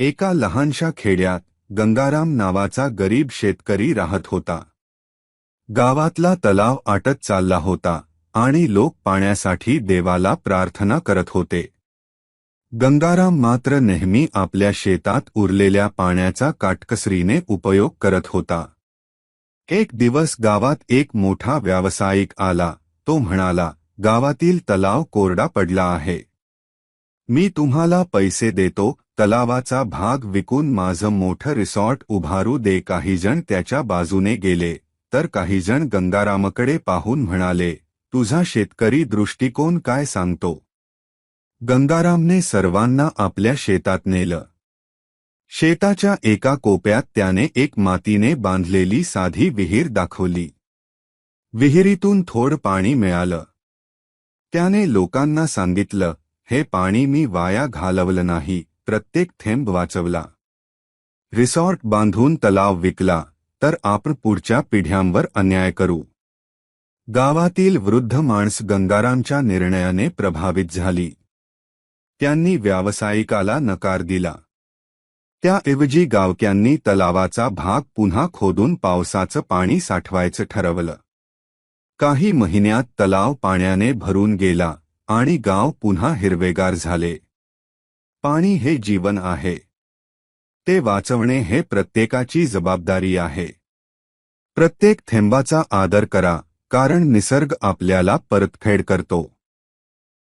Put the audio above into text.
एका लहानशा खेड्यात गंगाराम नावाचा गरीब शेतकरी राहत होता. गावातला तलाव आटत चालला होता आणि लोक पाण्यासाठी देवाला प्रार्थना करत होते. गंगाराम मात्र नेहमी आपल्या शेतात उरलेल्या पाण्याचा काटकसरीने उपयोग करत होता. एक दिवस गावात एक मोठा व्यावसायिक आला तो म्हणाला गावातील तलाव कोरडा पडला आहे. मी तुम्हाला पैसे देतो तलावाचा भाग विकून माझं मोठं रिसॉर्ट उभारू दे काहीजण त्याच्या बाजूने गेले. तर काहीजण गंगारामकडे पाहून म्हणाले तुझा शेतकरी दृष्टिकोन काय सांगतो? गंगारामने सर्वांना आपल्या शेतात नेलं. शेताच्या एका कोप्यात त्याने एक मातीने बांधलेली साधी विहीर दाखवली. विहिरीतून थोड पाणी मिळालं. त्याने लोकांना सांगितलं हे पाणी मी वाया घालवलं नाही. प्रत्येक थेंब वाचवला. रिसॉर्ट बांधून तलाव विकला तर आपण पुढच्या पिढ्यांवर अन्याय करू. गावातील वृद्ध माणस गंगारामच्या निर्णयाने प्रभावित झाली. त्यांनी व्यावसायिकाला नकार दिला. त्याऐवजी गावक्यांनी तलावाचा भाग पुन्हा खोदून पावसाचं पाणी साठवायचं ठरवलं. काही महिन्यात तलाव पाण्याने भरून गेला आणि गाव पुन्हा हिरवेगार झाले. पाणी हे जीवन आहे. ते वाचवणे हे प्रत्येकाची जबाबदारी आहे. प्रत्येक थेंबाचा आदर करा कारण निसर्ग आपल्याला परतफेड करतो.